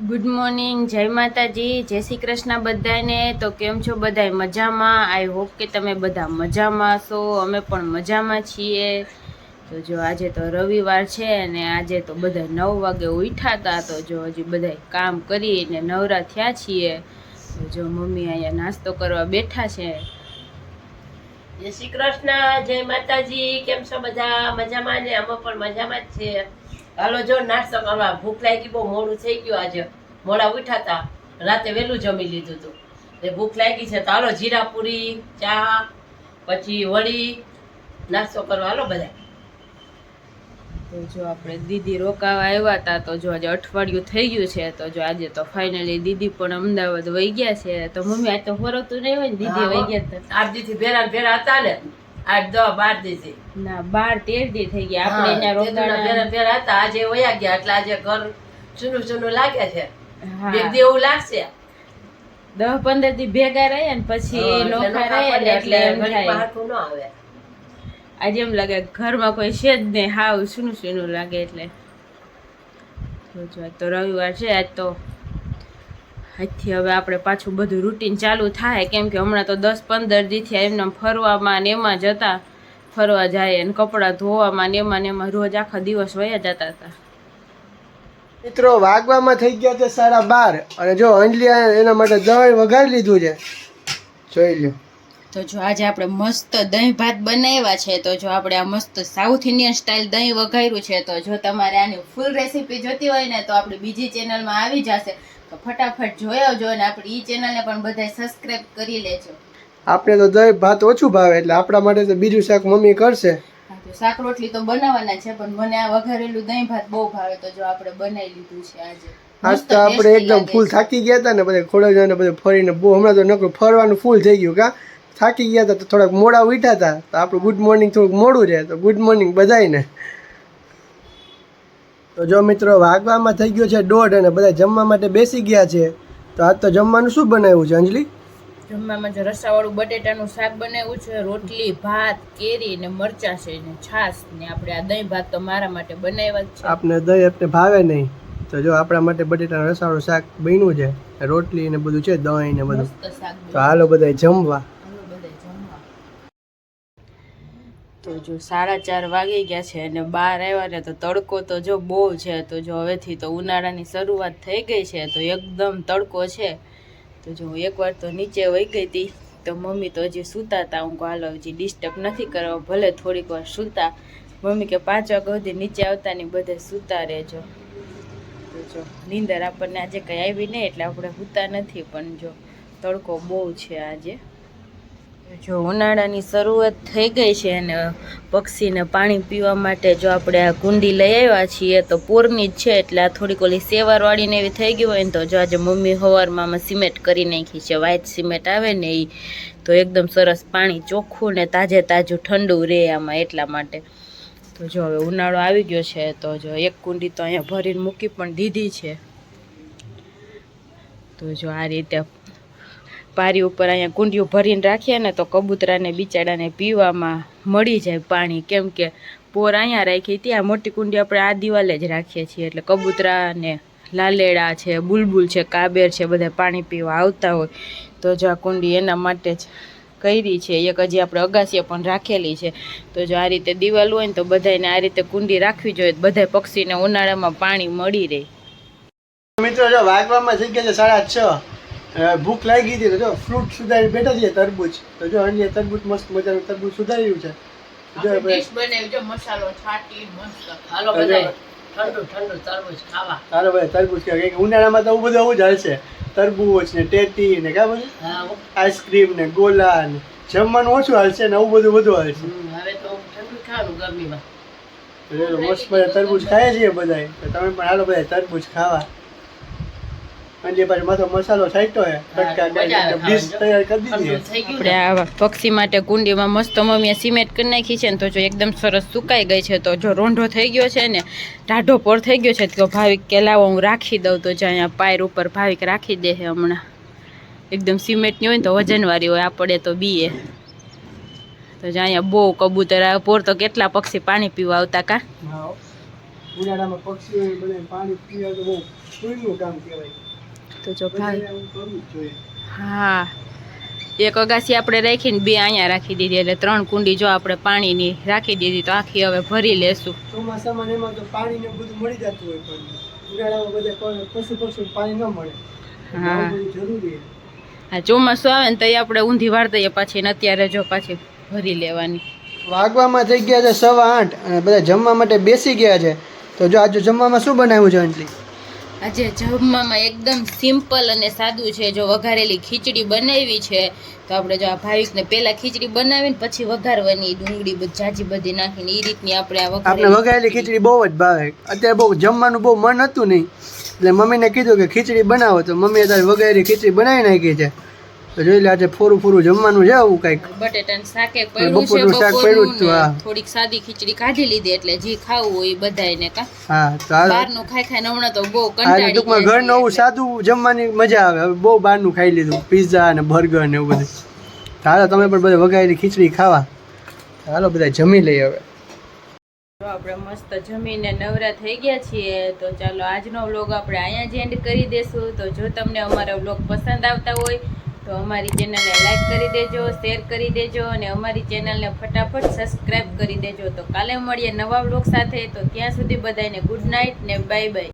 Good morning જય માતાજી, જય શ્રી કૃષ્ણ બધાને તો કેમ છો બધા મજામાં? આઈ હોપ કે તમે બધા મજામાં છો અમે પણ મજામાં છીએ. તો જો આજે તો રવિવાર છે અને આજે તો બધા નવ વાગે ઉઠ્યા હતા તો જો હજી બધા કામ કરીને નવરા થયા છીએ. તો જો મમ્મી અહીંયા નાસ્તો કરવા બેઠા છે. જય શ્રી કૃષ્ણ, જય માતાજી. કેમ છો બધા? મજામાં ને? અમે પણ મજામાં જ છીએ. હાલો જો નાસ્તો કરવા ભૂખ લાગી બહુ મોડું થઈ ગયું આજે. મોડા ઉઠ્યા હતા રાતે વહેલું જમી લીધું હતું ભૂખ લાગી છે તો હાલો જીરાપુરી ચા પછી વળી નાસ્તો કરવા. હાલો બધા. તો જો આપણે દીદી રોકાવા આવ્યા હતા તો જો આજે અઠવાડિયું થઈ ગયું છે તો જો આજે તો ફાઇનલી દીદી પણ અમદાવાદ વહી ગયા છે. તો મમ્મી આજ તો ફરતું નહીં હોય ને દીદી વહી ગયા હતા આઠ ભેરા ભેરા હતા ને. આઠ દસ બાર દી થી ના બાર તેર દી થઈ ગયા. આપણે હા, અહીંયા ભેરા ભેરા હતા. આજે વયા ગયા એટલે આજે ઘર ચૂનું ચૂનું લાગે છે. બે દી એવું લાગશે. દસ પંદર દી ભેગા રહ્યા ને પછી એટલે નોખા નોખા રહ્યા એટલે એમ થાય. ન આવે. આજે એમ લાગે ઘરમાં કોઈ છે જ નહીં. હાવ સૂનું સૂનું લાગે એટલે. તો રવિવાર છે આજ તો આજથી હવે આપણે પાછું બધું રૂટીન ચાલુ થાય. કેમ કે હમણાં તો દસ પંદર દીથી એમને ફરવામાં ને એમાં જતા ફરવા જાય અને કપડાં ધોવામાં ને એમાં ને એમાં રોજ આખા દિવસ વયા જતા હતા. મિત્રો વાગવામાં થઈ ગયા છે સાડા બાર અને જો અંજલી એના માટે દહીં વઘારી લીધું છે. જોઈ લ્યો. તો જો આજે આપણે મસ્ત દહીં ભાત બનાવ્યા છે તો જો આપણે આ મસ્ત સાઉથ ઇન્ડિયન સ્ટાઇલ દહીં વઘાર્યું છે તો જો તમારે આની ફૂલ રેસીપી જોતી હોય ને તો આપણી બીજી ચેનલમાં આવી જશે. તો ફટાફટ જોઈ આવજો અને આપણી ઈ ચેનલને પણ બધાય સબસ્ક્રાઇબ કરી લેજો. આપણે તો દહીં ભાત ઓછું ભાવે એટલે આપણા માટે તો બીજું શાક મમ્મી કરશે. હા તો શાક રોટલી તો બનાવવાના છે પણ મને આ વઘારેલું દહીં ભાત બહુ ભાવે તો જો આપણે બનાવી લીધું છે આજે. આજ મસ્ત તો આપણે tasty એકદમ લાગે ફૂલ છે. થાકી ગયા હતા ને બધા ખોડા ને બધે ફરીને બહુ હમણાં તો નકરું ફરવાનું ફૂલ થઈ ગયું કા? થાકી ગયા હતા તો થોડાક મોડા ઉઠ્યા હતા તો આપણું ગુડ મોર્નિંગ થોડુંક મોડું રહે તો ગુડ મોર્નિંગ બધાયને. તો જો મિત્રો વાગવામાં થઈ ગયો છે દોઢ અને બધા જમવા માટે બેસી ગયા છે તો આજ તો જમવાનું શું બનાવ્યું છે અંજલિ? જમવામાં જે રસાવાળું બટેટાનું શાક બનાવ્યું છે રોટલી ભાત કેરી ને મરચાં છે ને છાશ ને આપણે આ દહીં ભાત તો મારા માટે બનાવ્યા છે. આપને દહીં આપણે ભાવે નહીં તો જો આપણા માટે બટેટાનું રસાવાળું શાક બન્યું છે રોટલી ને બધું છે દહીં ને બધું. તો હાલો બધા જમવા હાલો બધાય જમવા. તો જો સાડા ચાર વાગી ગયા છે અને બહાર આવ્યા ને તો તડકો તો જો બહુ છે, તો જો હવેથી તો ઉનાળાની શરૂઆત થઈ ગઈ છે, તો એકદમ તડકો છે. તો જો એકવાર તો નીચે વહી ગઈ હતી, તો મમ્મી તો હજી સૂતા હતા હું હાલો, હજી ડિસ્ટર્બ નથી કરવા, ભલે થોડીક વાર સૂતા. મમ્મી કે, પાંચ વાગ્યા સુધી નીચે આવતા ને બધે સૂતા રહેજો. તો જો નીંદર આપણને આજે કંઈ આવી નહીં એટલે આપણે સૂતા નથી, પણ જો તડકો બહુ છે આજે. જો ઉનાળાની શરૂઆત થઈ ગઈ છે અને પક્ષીને પાણી પીવા માટે જો આપણે આ કુંડી લઈ આવ્યા છીએ, તો પૂરની જ છે એટલે આ થોડીક ઓલી સેવારવાળીને એવી થઈ ગઈ હોય ને તો જો આજે મમ્મી હવારમાં સિમેન્ટ કરી નાખી છે વ્હાઇટ સિમેન્ટ આવે ને એ તો એકદમ સરસ પાણી ચોખ્ખું ને તાજે તાજું ઠંડુ રહે આમાં એટલા માટે. તો જો હવે ઉનાળો આવી ગયો છે, તો જો એક કુંડી તો અહીંયા ભરીને મૂકી પણ દીધી છે. તો જો આ રીતે પારી ઉપર અહીંયા કુંડીઓ ભરીને રાખીએ ને તો કબૂતરાને, બિચારાને પીવામાં મળી જાય પાણી. કેમ કે પોર અહીંયા રાખી ત્યાં મોટી કુંડી આપણે આ દિવાલે જ રાખીએ છીએ. એટલે કબૂતરાને લાલેડા છે, બુલબુલ છે, કાબેર છે, બધા પાણી પીવા આવતા હોય. તો જો આ કુંડી એના માટે જ કરી છે. એક હજી આપણે અગાસીએ પણ રાખેલી છે. તો જો આ રીતે દિવાલ હોય ને તો બધાને આ રીતે કુંડી રાખવી જોઈએ. બધા પક્ષીને ઉનાળામાં પાણી મળી રહે. મિત્રો, જો વાગવામાં થઈ ગયા છે સાડા છ. ભૂખ લાગી હતી તો જો ફ્રૂટ સુધારી બેઠા છે તરબૂચ. તો જો અંજલિએ તરબૂચ મસ્ત મજાનું તરબૂચ સુધાર્યું છે. જો મસાલો છાટી મસ્ત હાલો ઠંડુ ઠંડુ તરબૂચ ખાવા. સારો ભાઈ તરબૂચ કે ઉનાળામાં તો બધું આવું જ હાલશે તરબૂચ ને ટેટી ને કા બધું? આઈસ્ક્રીમ ને ગોલા ને જમવાનું ઓછું હાલશે ને આવું બધું બધું હાલશે હવે તો ઠંડુ ખાવાનું ગરમીમાં. મસ્ત મજા તરબૂચ છીએ બધાય. તો તમે પણ હાલો બધા તરબૂચ ખાવા. અંજલિ પાછો માથો મસાલો છાંટ્યો હે કટકા ડીશ તૈયાર કરી દીધી ઠંડુ છે. થઈ ગયું આપણે આ પક્ષી માટે કુંડીમાં મસ્ત મમ્મીએ સિમેન્ટ કરી નાખી છે ને તો જો એકદમ સરસ સુકાઈ ગઈ છે તો જો રોંઢો થઈ ગયો છે ને ટાઢો પોર થઈ ગયો છે તો ભાવિક કે લાવો હું રાખી દઉં તો જો અહીંયા પાયર ઉપર ભાવિક રાખી દે છે હમણાં. એકદમ સિમેન્ટની હોય ને તો વજનવાળી હોય આપણે તો બીએ. તો જો અહીંયા બહુ કબૂતર આવે પોર તો કેટલા પક્ષી પાણી પીવા આવતા કા? હા ઉનાળામાં પક્ષીઓ પાણી પીવા તો બહુ કામ કહેવાય. તો જો ભાઈ. જોઈએ. હા. એક અગાસી આપણે રાખીને બે અહીંયા રાખી દીધી એટલે ત્રણ કુંડી જો આપણે પાણીની રાખી દીધી તો આખી હવે ભરી લેશું. ચોમાસામાં એમાં તો પાણી ને બધું મળી જતું હોય પણ ઉનાળામાં બધે પશુ પક્ષી પાણી ન મળે. હા. જરૂરી હા ચોમાસું આવે ને તો એ આપણે ઊંધી વાર દઈએ પાછી ને અત્યારે જો પાછી ભરી લેવાની. વાગવામાં થઈ ગયા છે સવા આઠ અને બધા જમવા માટે બેસી ગયા છે. તો જો આજે જમવામાં શું બનાવ્યું છે અંજલી આજે જમવામાં એકદમ સિમ્પલ અને સાદું છે. જો વઘારેલી ખીચડી બનાવી છે, તો આપણે જો આ ભાવિકને પહેલા ખીચડી બનાવીને પછી વઘારવાની ડુંગળી જાજી બધી નાખીને એ રીતની આપણે આ આપણે વઘારેલી ખીચડી બહુ જ ભાવે. અત્યારે બહુ જમવાનું બહુ મન હતું નહીં. એટલે મમ્મીને કીધું કે ખીચડી બનાવો. તો મમ્મીએ અત્યારે વઘારેલી ખીચડી બનાવી નાખી છે. જોઈ લે આજે ફોરું ફોરું જમવાનું છે આવું કંઈક. બટેટાનું શાક પડ્યું છે શાક પડ્યું. થોડીક સાદી ખીચડી કાઢી લીધી એટલે જે ખાવું હોય બધાયને કા. હા તો બહારનું ખાઈ ખાઈને હમણાં તો બહુ કંટાળી ટૂંકમાં ઘર નવું સાદું જમવાની મજા આવે. હવે બહુ બહારનું ખાઈ લીધું. પિઝા અને બર્ગર ને એવું બધું. ચાલો હાલો તમે પણ બધા વઘારેલી ખીચડી ખાવા. ચાલો હાલો બધા જમી લઈએ હવે. તો આપણે મસ્ત જમીને નવરા થઈ ગયા છીએ તો ચાલો આજનો વ્લોગ આપણે અહીંયા જ એન્ડ કરી દેશું. તો જો તમને અમારા વ્લોગ પસંદ આવતા હોય તો અમારી ચેનલને લાઈક કરી દેજો શેર કરી દેજો અને અમારી ચેનલને ફટાફટ સબસ્ક્રાઈબ કરી દેજો. તો કાલે મળીએ નવા બ્લોગ સાથે. તો ત્યાં સુધી બધાને ગુડ નાઇટ ને બાય બાય